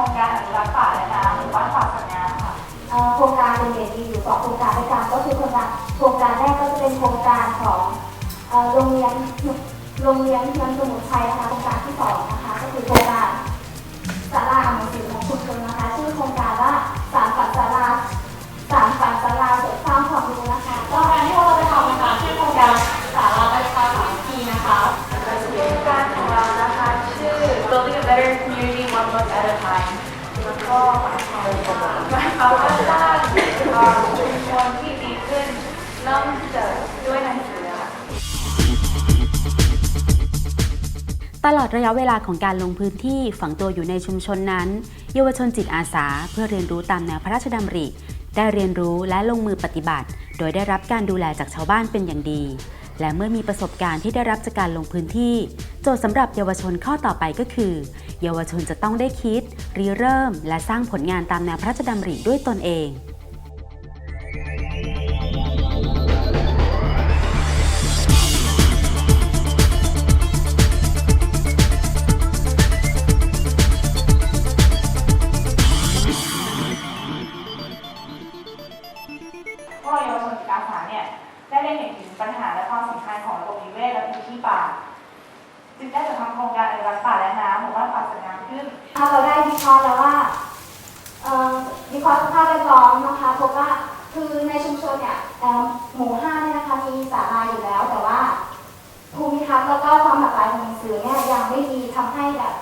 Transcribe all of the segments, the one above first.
ครงการอนุรักษ์ป่าและน้ำหรือว่าป่าสงานค่ะเอ่อโครงการโรงเรียนอยู่สองโครงการด้วยกันก็คือโครงการโครงการแรกก็จะเป็นโครงการของโรงเรียนโรงเรียนเมืองสมุทรไทยนะคะ much at a Time แล้วก็หมายความหมายความว่าสร้างเอ่อชุมชนที่ดีขึ้นเริ่มจากด้วยหนังสือค่ะ ตลอดระยะเวลาของการลงพื้นที่ฝังตัวอยู่ในชุมชนนั้น เยาวชนจิตอาสาเพื่อเรียนรู้ตามแนวพระราชดำริ ได้เรียนรู้และลงมือปฏิบัติ โดยได้รับการดูแลจากชาวบ้านเป็นอย่างดี และเมื่อมีประสบการณ์ที่ได้รับจากการลงพื้นที่ โจทย์สำหรับเยาวชนข้อต่อไปก็คือ เยาวชนจะต้องได้คิดริเริ่ม และสร้างผลงานตามแนวพระราชดำริด้วยตนเองพวกเยาวชนจิตอาสาเนี่ยได้ได้เห็นถึง ปัญหาและความสำคัญของระบบนิเวศและพื้นที่ป่า จึงได้จัดทำโครงการอนุรักษ์ป่าและน้ำหมู่บ้านป่าสวยงามขึ้น ถ้าเราได้วิเคราะห์แล้วว่าเอ่อวิเคราะห์สภาพแวดล้อมนะคะพบว่าคือในชุมชนเนี่ยหมู่ห้าเนี่ยนะคะมีศาลาอยู่แล้ว แต่ว่าภูมิทัศน์แล้วก็ความหลากหลายของหนังสือเนี่ยยังไม่มีทำให้แบบ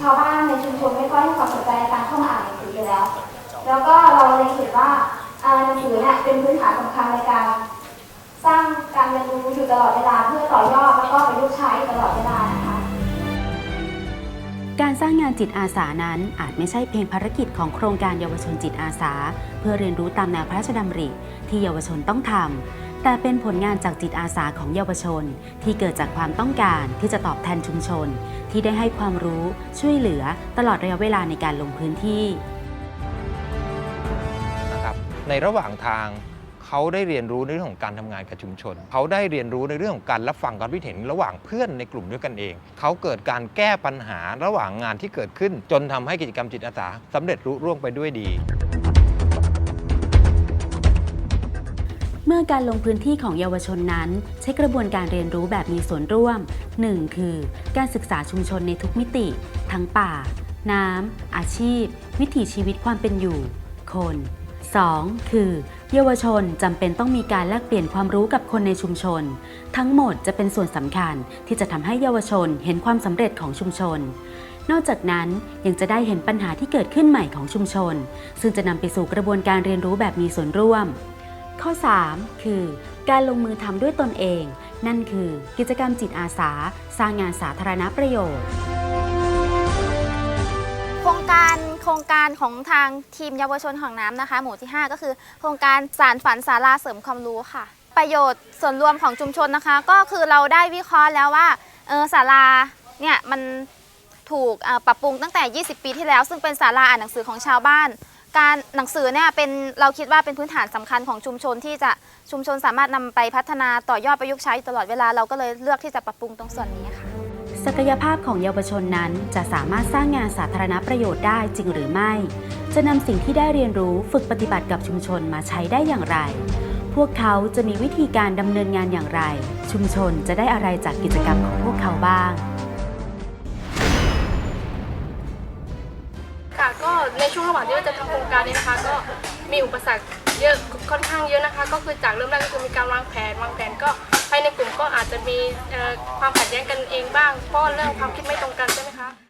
ชาวบ้านในชุมชนไม่ค่อยให้ความสนใจในการเข้ามาอ่านหนังสืออยู่แล้ว แล้วก็เราเลยเห็นว่าอ่าหนังสือเนี่ยเป็นพื้นฐานสำคัญในการ สร้างการเรียนรู้อยู่ตลอดเวลาเพื่อต่อยอดแล้วก็ประยุกต์ใช้ตลอดเวลานะคะ การสร้างงานจิตอาสานั้นอาจไม่ใช่เพียงภารกิจของโครงการเยาวชนจิตอาสา เพื่อเรียนรู้ตามแนวพระราชดำริ ที่เยาวชนต้องทำแต่เป็นผลงานจากจิตอาสาของเยาวชน ที่เกิดจากความต้องการที่จะตอบแทนชุมชน ที่ได้ให้ความรู้ช่วยเหลือตลอดระยะเวลาในการลงพื้นที่ นะครับในระหว่างทาง เขาได้เรียนรู้ในเรื่องของการทำงานกับชุมชน เขาได้เรียนรู้ในเรื่องของการรับฟังความคิดเห็นระหว่างเพื่อนในกลุ่มด้วยกันเอง เขาเกิดการแก้ปัญหาระหว่างงานที่เกิดขึ้น จนทำให้กิจกรรมจิตอาสาสำเร็จรุ่ร่วงไปด้วยดีเมื่อการลงพื้นที่ของเยาวชนนั้น ใช้กระบวนการเรียนรู้แบบมีส่วนร่วม 1. คือ การศึกษาชุมชนในทุกมิติ ทั้งป่า น้ำ อาชีพ วิถีชีวิตความเป็นอยู่ คน 2. คือ เยาวชนจำเป็นต้องมีการแลกเปลี่ยนความรู้กับคนในชุมชน ทั้งหมดจะเป็นส่วนสำคัญที่จะทำให้เยาวชนเห็นความสำเร็จของชุมชน นอกจากนั้นยังจะได้เห็นปัญหาที่เกิดขึ้นใหม่ของชุมชน ซึ่งจะนำไปสู่กระบวนการเรียนรู้แบบมีส่วนร่วม ข้อ 3 คือ การลงมือทำด้วยตนเอง นั่นคือ กิจกรรมจิตอาสา สร้างงานสาธารณประโยชน์ ทางทีมเยาวชนของน้ำนะคะ หมู่ที่ 5 ก็คือ โครงการสารฝันศาลาเสริมความรู้ค่ะ ประโยชน์ส่วนรวมของชุมชนนะคะ ก็คือเราได้วิเคราะห์แล้วว่าเออศาลาเนี่ยมันถูกปรับปรุงตั้งแต่ 20 ปีที่แล้ว ซึ่งเป็นศาลาอ่านหนังสือของชาวบ้าน การหนังสือเนี่ยเป็นเราคิดว่าเป็นพื้นฐานสำคัญของชุมชนที่จะชุมชนสามารถนำไปพัฒนาต่อยอดประยุกต์ใช้ตลอดเวลาเราก็เลยเลือกที่จะปรับปรุงตรงส่วนนี้ค่ะ ศักยภาพของเยาวชนนั้นจะสามารถสร้างงานสาธารณประโยชน์ได้จริงหรือไม่ จะนำสิ่งที่ได้เรียนรู้ฝึกปฏิบัติกับชุมชนมาใช้ได้อย่างไร พวกเขาจะมีวิธีการดำเนินงานอย่างไร ชุมชนจะได้อะไรจากกิจกรรมของพวกเขาบ้าง ค่ะก็ในช่วงระหว่างที่เราจะทำโครงการนี้นะคะ ก็มีอุปสรรคเยอะค่อนข้างเยอะนะคะ ก็คือจากเริ่มแรกก็คือมีการวางแผนวางแผนก็ ภายในกลุ่มก็อาจจะมีความขัดแย้งกันเองบ้างเพราะเรื่องความคิดไม่ตรงกันใช่ไหมคะ